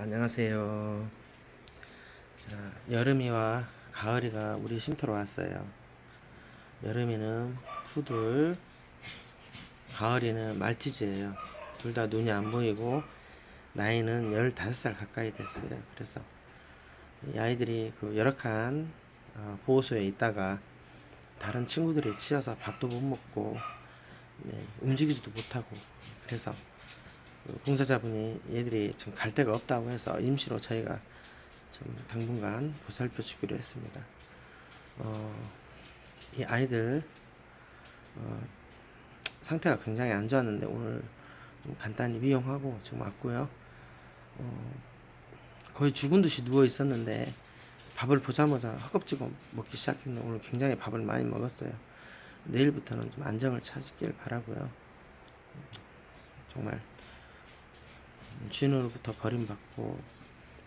안녕하세요. 자, 여름이와 가을이가 우리 쉼터로 왔어요. 여름이는 푸들, 가을이는 말티즈예요. 둘 다 눈이 안 보이고 나이는 15살 가까이 됐어요. 그래서 이 아이들이 그 열악한 어, 보호소에 있다가 다른 친구들이 치여서 밥도 못 먹고 네, 움직이지도 못하고 그래서 그 봉사자분이 얘들이 지금 갈 데가 없다고 해서 임시로 저희가 좀 당분간 보살펴 주기로 했습니다. 어, 이 아이들 어, 상태가 굉장히 안 좋았는데 오늘 좀 간단히 미용하고 지금 왔고요. 어, 거의 죽은 듯이 누워 있었는데 밥을 보자마자 허겁지겁 먹기 시작했는데 오늘 굉장히 밥을 많이 먹었어요. 내일부터는 좀 안정을 찾길 바라고요. 정말 주인으로부터 버림받고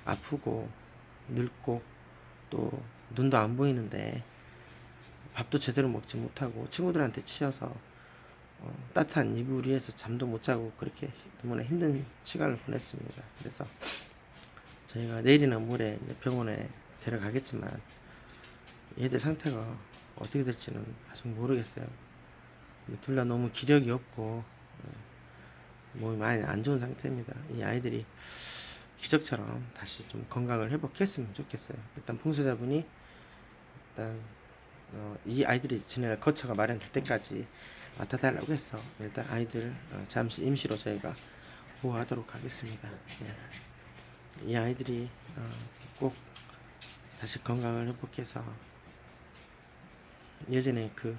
아프고 늙고 또 눈도 안 보이는데 밥도 제대로 먹지 못하고 친구들한테 치여서 어, 따뜻한 이불 위에서 잠도 못 자고 그렇게 너무나 힘든 시간을 보냈습니다. 그래서 저희가 내일이나 모레 병원에 데려가겠지만 얘들 상태가 어떻게 될지는 아직 모르겠어요. 둘 다 너무 기력이 없고 몸이 많이 안 좋은 상태입니다. 이 아이들이 기적처럼 다시 좀 건강을 회복했으면 좋겠어요. 일단 봉사자분이 일단 어, 이 아이들이 지낼 거처가 마련될 때까지 맡아달라고 해서 일단 아이들 어, 잠시 임시로 저희가 보호하도록 하겠습니다. 예. 이 아이들이 어, 꼭 다시 건강을 회복해서 예전에 그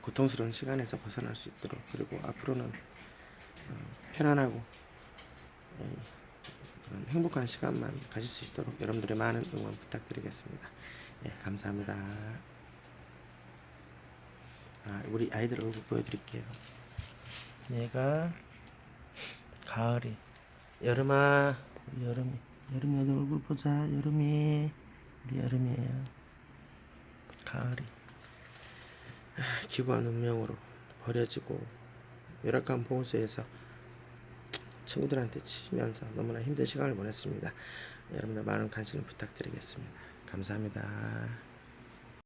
고통스러운 시간에서 벗어날 수 있도록 그리고 앞으로는 어, 편안하고 예, 행복한 시간만 가질 수 있도록 여러분들의 많은 응원 부탁드리겠습니다. 예, 감사합니다. 아, 우리 아이들 얼굴 보여드릴게요. 얘가 가을이, 여름아, 여름이, 여름이 얼굴 보자. 여름이, 우리 여름이에요. 가을이. 아, 기구한 운명으로 버려지고 열악한 보호소에서 친구들한테 치면서 너무나 힘든 시간을 보냈습니다. 여러분들 많은 관심 부탁드리겠습니다. 감사합니다.